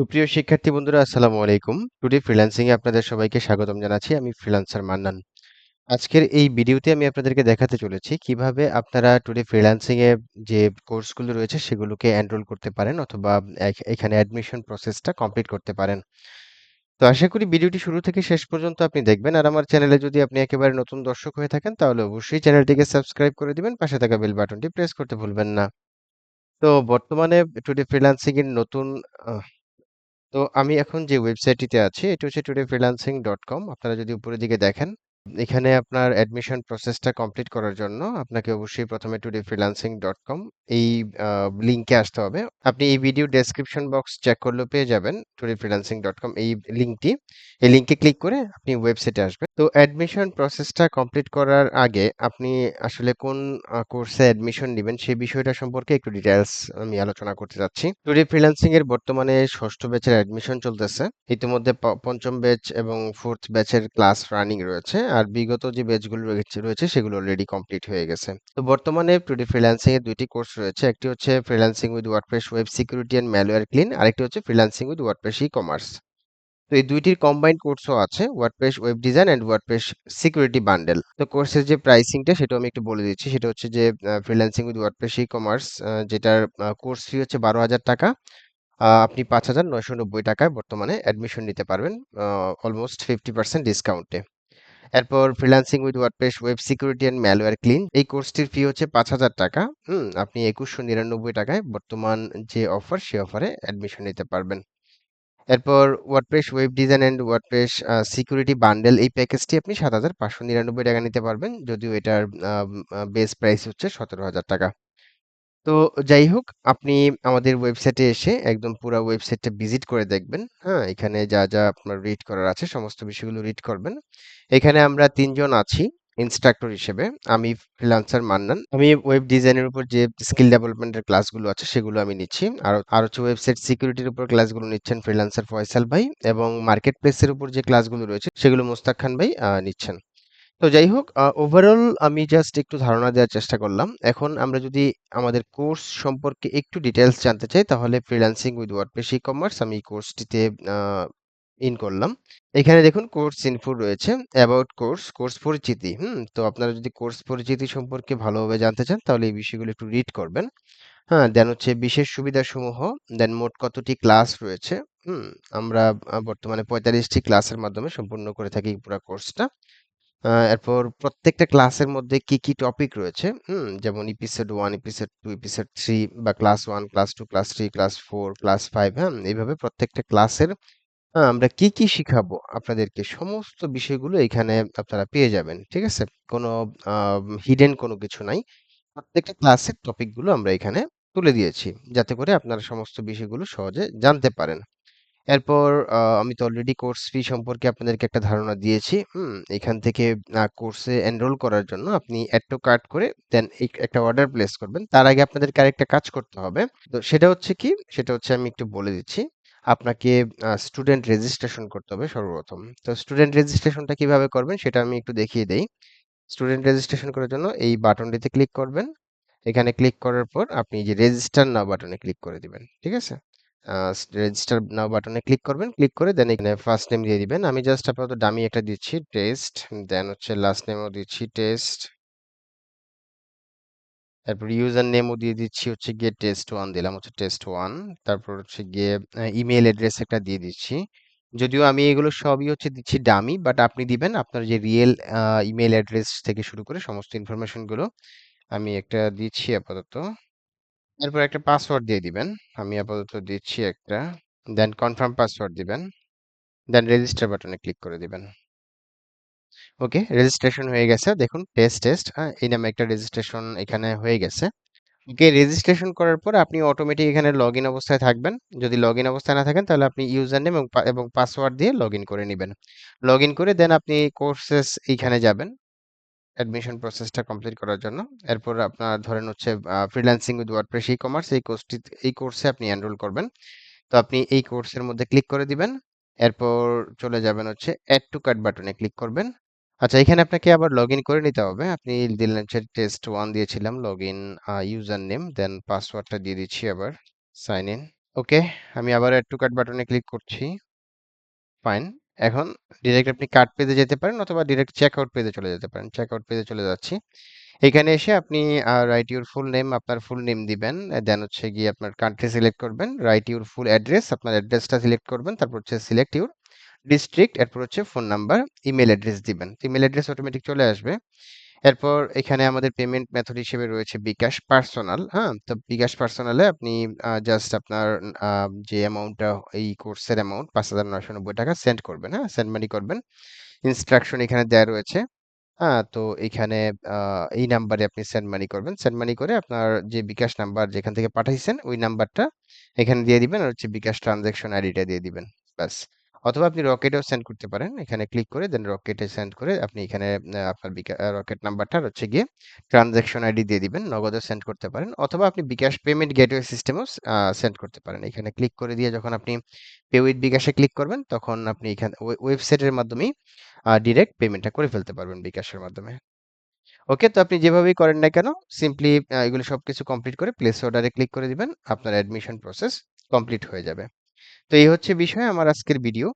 সুপ্রিয় শিক্ষার্থী বন্ধুরা, আসসালামু আলাইকুম। টুডে ফ্রিল্যান্সিং এ আপনাদের সবাইকে স্বাগতম জানাচ্ছি। আমি ফ্রিল্যান্সার মান্নান। আজকের এই ভিডিওতে আমি আপনাদেরকে দেখাতে চলেছি কীভাবে আপনারা টুডে ফ্রিল্যান্সিং এ যে কোর্সগুলো রয়েছে সেগুলোকে এনরোল করতে পারেন অথবা এখানে অ্যাডমিশন প্রসেসটা কমপ্লিট করতে পারেন। তো আশা করি ভিডিওটি শুরু থেকে শেষ পর্যন্ত আপনি দেখবেন। আর আমার চ্যানেলে যদি আপনি একেবারে নতুন দর্শক হয়ে থাকেন, তাহলে অবশ্যই চ্যানেলটিকে সাবস্ক্রাইব করে দিবেন। পাশে থাকা বেল বাটনটি প্রেস করতে ভুলবেন না। তো বর্তমানে টুডে ফ্রিল্যান্সিং এর নতুন তো আমি এখন যে ওয়েবসাইটটিতে আছি, এটা হচ্ছে টুডে ফ্রিল্যান্সিং ডট কম আপনারা যদি উপরের দিকে দেখেন এখানে আপনার অ্যাডমিশন প্রসেসটা কমপ্লিট করার জন্য আপনাকে অবশ্যই প্রথমে টুডে ফ্রিল্যান্সিং ডট কম এই লিঙ্কে আসতে হবে। আপনি এই ভিডিও ডেসক্রিপশন বক্স চেক করলেও পেয়ে যাবেন টুডে ফ্রিল্যান্সিং ডট কম এই লিঙ্কটি এই লিঙ্কে ক্লিক করে আপনি ওয়েবসাইটে আসবেন। তো অ্যাডমিশন প্রসেসটা কমপ্লিট করার আগে আপনি আসলে কোন কোর্সে অ্যাডমিশন নেবেন সেই বিষয়টা সম্পর্কে একটু ডিটেলস আমি আলোচনা করতে যাচ্ছি। টুডে ফ্রিল্যান্সিং এর বর্তমানে ষষ্ঠ ব্যাচের অ্যাডমিশন চলতেছে। ইতিমধ্যে পঞ্চম ব্যাচ এবং ফোর্থ ব্যাচের ক্লাস রানিং রয়েছে। আর বিগত যে ব্যাচগুলো রয়েছে রয়েছে সেগুলো অলরেডি কমপ্লিট হয়ে গেছে। তো বর্তমানে টুডে ফ্রিল্যান্সিং এর দুইটি কোর্স রয়েছে। একটি হচ্ছে freelancing with WordPress web security and malware clean আরেকটি হচ্ছে freelancing with WordPress e commerce তো এই দুইটির কম্বাইন্ড কোর্সও আছে WordPress web design and WordPress security bundle তো কোর্সের যে প্রাইসিংটা সেটাও আমি একটু বলে দিচ্ছি, সেটা হচ্ছে যে freelancing with WordPress e commerce যেটার কোর্স ফি হচ্ছে বারো হাজার টাকা। আপনি পাঁচ হাজার নয়শো নব্বই টাকায় বর্তমানে অ্যাডমিশন নিতে পারবেন অলমোস্ট ফিফটি পার্সেন্ট ডিসকাউন্টে এরপর freelancing with WordPress web security and malware clean এই কোর্সটির ফি হচ্ছে পাঁচ হাজার টাকা। হুম, আপনি একুশশো নিরানব্বই টাকায় বর্তমান যে অফার সে অফারে অ্যাডমিশন নিতে পারবেন। এরপর WordPress web design and WordPress security bundle এই প্যাকেজটি আপনি সাত হাজার পাঁচশো নিরানব্বই টাকা নিতে পারবেন। যদিও এটার বেস প্রাইস হচ্ছে সতেরো হাজার টাকা। তো যাই হোক, আপনি আমাদের ওয়েবসাইটে এসে একদম পুরো ওয়েবসাইটটা ভিজিট করে দেখবেন। হ্যাঁ এখানে যা যা আপনার রিড করার আছে, সমস্ত বিষয়গুলো রিড করবেন। এখানে আমরা তিনজন আছি ইনস্ট্রাক্টর হিসেবে। আমি ফ্রিল্যান্সার মান্নান। আমি ওয়েব ডিজাইনের উপর যে স্কিল ডেভেলপমেন্টের ক্লাসগুলো আছে, সেগুলো আমি নিচ্ছি। আর আর হচ্ছে ওয়েবসাইট সিকিউরিটির উপর ক্লাসগুলো নিচ্ছেন ফ্রিল্যান্সার ফয়সাল ভাই এবং মার্কেট প্লেসের উপর যে ক্লাসগুলো রয়েছে, সেগুলো মোস্তাক খান ভাই নিচ্ছেন। তো যাই হোক ওভারঅল আমি জাস্ট একটু ধারণা দেওয়ার চেষ্টা করলাম। এখন আমরা যদি আমাদের কোর্স সম্পর্কে একটু ডিটেলস জানতে চাই, তাহলে freelancing with WordPress e commerce আমি এই কোর্সটিতে ইন করলাম। এখানে দেখুন কোর্স ইনফো রয়েছে অ্যাবাউট কোর্স কোর্স পরিচিতি, হুম? তো আপনারা যদি কোর্স পরিচিতি সম্পর্কে ভালোভাবে জানতে চান, তাহলে এই বিষয়গুলো একটু রিড করবেন। হ্যাঁ দেন হচ্ছে বিশেষ সুবিধাসমূহ দেন মোট কতটি ক্লাস রয়েছে, হুম? আমরা বর্তমানে পঁয়তাল্লিশটি ক্লাসের মাধ্যমে সম্পূর্ণ করে থাকি পুরো কোর্সটা এরপর প্রত্যেকটা ক্লাসের মধ্যে কি কি টপিক রয়েছে? হুম, যেমন episode one episode two episode three বা class one class two class three class four class five হ্যাঁ? এইভাবে প্রত্যেকটা ক্লাসের আমরা কি কি শিখাবো আপনাদেরকে? সমস্ত বিষয়গুলো এখানে আপনারা পেয়ে যাবেন, ঠিক আছে? কোনো হিডেন কোনো কিছু নাই। প্রত্যেকটা ক্লাসের টপিকগুলো আমরা এখানে তুলে দিয়েছি, যাতে করে আপনারা সমস্ত বিষয়গুলো সহজে জানতে পারেন। এরপর আমি তো অলরেডি কোর্স ফি সম্পর্কে আপনাদেরকে একটা ধারণা দিয়েছি। হুম, এখান থেকে কোর্সে এনরোল করার জন্য আপনি অ্যাড টু কার্ট করে দেন একটা অর্ডার প্লেস করবেন। তার আগে আপনাদেরকে আরেকটা কাজ করতে হবে। তো সেটা হচ্ছে কি? সেটা হচ্ছে আমি একটু বলে দিচ্ছি। আপনাকে স্টুডেন্ট রেজিস্ট্রেশন করতে হবে সর্বপ্রথম। তো স্টুডেন্ট রেজিস্ট্রেশনটা কীভাবে করবেন সেটা আমি একটু দেখিয়ে দেই। স্টুডেন্ট রেজিস্ট্রেশন করার জন্য এই বাটনটিতে ক্লিক করবেন। এখানে ক্লিক করার পর আপনি যে রেজিস্টার নাও বাটনে ক্লিক করে দিবেন। ঠিক আছে? রেজিস্টার নাও বাটনে ক্লিক করবেন ক্লিক করে দেন এখানে ফার্স্ট নেম দিয়ে দিবেন। আমি জাস্ট আপাতত ডামি একটা দিচ্ছি টেস্ট দেন হচ্ছে লাস্ট নেমও দিচ্ছি টেস্ট তারপর ইউজার নেমও দিয়ে দিচ্ছি, হচ্ছে গিয়ে টেস্ট ওয়ান দিলাম, হচ্ছে টেস্ট ওয়ান তারপর হচ্ছে গিয়ে ইমেল অ্যাড্রেস একটা দিয়ে দিচ্ছি। যদিও আমি এগুলো সবই হচ্ছে দিচ্ছি ডামি বাট আপনি দিবেন, আপনার যে রিয়েল ইমেল অ্যাড্রেস থেকে শুরু করে সমস্ত ইনফরমেশনগুলো, আমি একটা দিচ্ছি আপাতত। এরপর একটা পাসওয়ার্ড দিয়ে দিবেন। আমি আপাতত দিচ্ছি একটা। দেন কনফার্ম পাসওয়ার্ড দিবেন। দেন রেজিস্টার বাটনে ক্লিক করে দিবেন। ওকে রেজিস্ট্রেশন হয়ে গেছে। দেখুন টেস্ট টেস্ট এই নামে একটা রেজিস্ট্রেশন এখানে হয়ে গেছে। ওকে রেজিস্ট্রেশন করার পর আপনি অটোমেটিক এখানে লগ ইন অবস্থায় থাকবেন। যদি লগ ইন অবস্থায় না থাকেন, তাহলে আপনি ইউজার নেম এবং পাসওয়ার্ড দিয়ে লগ ইন করে নেবেন। লগ ইন করে দেন আপনি কোর্সেস এইখানে যাবেন। অ্যাডমিশন প্রসেসটা কমপ্লিট করার জন্য। এরপর আপনার ধরেন হচ্ছে freelancing with WordPress e commerce এই কোর্সটি এই কোর্সে আপনি এনরোল করবেন। তো আপনি এই কোর্সের মধ্যে ক্লিক করে দিবেন। এরপর চলে যাবেন হচ্ছে অ্যাড টু কার্ট বাটনে ক্লিক করবেন। আচ্ছা এখানে আপনাকে আবার লগ ইন করে নিতে হবে। আপনি দিলেন হচ্ছে টেস্ট ওয়ান দিয়েছিলাম লগ ইন ইউজার নেম দেন পাসওয়ার্ডটা দিয়ে দিচ্ছি আবার সাইন ইন ওকে আমি আবার অ্যাড টু কার্ট বাটনে ক্লিক করছি। ফাইন এখন ডিরেক্ট আপনি কার্ড পেজে যেতে পারেন অথবা ডিরেক্ট চেক আউট পেজে চলে যেতে পারেন। চেক আউট পেজে চলে যাচ্ছি। এখানে এসে আপনি রাইট ইউর ফুল নেম আপনার ফুল নেম দিবেন। দেন হচ্ছে গিয়ে আপনার কান্ট্রি সিলেক্ট করবেন। রাইট ইউর ফুল অ্যাড্রেস আপনার অ্যাড্রেসটা সিলেক্ট করবেন। তারপর হচ্ছে সিলেক্ট ইউর ডিস্ট্রিক্ট এরপর হচ্ছে ফোন নাম্বার ইমেল অ্যাড্রেস দিবেন। ইমেল অ্যাড্রেস অটোমেটিক চলে আসবে। এরপর এখানে আমাদের পেমেন্ট মেথড হিসেবে রয়েছে বিকাশ পার্সোনাল হ্যাঁ? তো বিকাশ পার্সোনালে আপনি জাস্ট আপনার যে অ্যামাউন্টটা এই কোর্সের অ্যামাউন্ট পাঁচ হাজার নয়শো নব্বই টাকা সেন্ড করবেন হ্যাঁ? সেন্ড মানি করবেন। ইনস্ট্রাকশন এখানে দেওয়া রয়েছে হ্যাঁ? তো এখানে এই নাম্বারে আপনি সেন্ড মানি করবেন। সেন্ড মানি করে আপনার যে বিকাশ নাম্বার যেখান থেকে পাঠাইছেন, ওই নাম্বারটা এখানে দিয়ে দিবেন আর হচ্ছে বিকাশ ট্রানজ্যাকশন আইডিটা দিয়ে দিবেন, ব্যাস। অথবা আপনি রকেটেও সেন্ড করতে পারেন। এখানে ক্লিক করে দেন রকেটে সেন্ড করে আপনি এখানে আপনার রকেট নাম্বারটা হচ্ছে গিয়ে ট্রানজ্যাকশন আইডি দিয়ে দিবেন নগদও সেন্ড করতে পারেন। অথবা আপনি বিকাশ পেমেন্ট গেটওয়ে সিস্টেমেও সেন্ড করতে পারেন। এখানে ক্লিক করে দিয়ে যখন আপনি পে উইথ বিকাশে ক্লিক করবেন, তখন আপনি এখানে ওয়েবসাইটের মাধ্যমেই ডিরেক্ট পেমেন্টটা করে ফেলতে পারবেন বিকাশের মাধ্যমে। ওকে তো আপনি যেভাবেই করেন না কেন সিম্পলি এগুলো সব কিছু কমপ্লিট করে প্লেস অর্ডারে ক্লিক করে দিবেন। আপনার অ্যাডমিশন প্রসেস কমপ্লিট হয়ে যাবে। তো এই হচ্ছে বিষয় আমার আজকের ভিডিও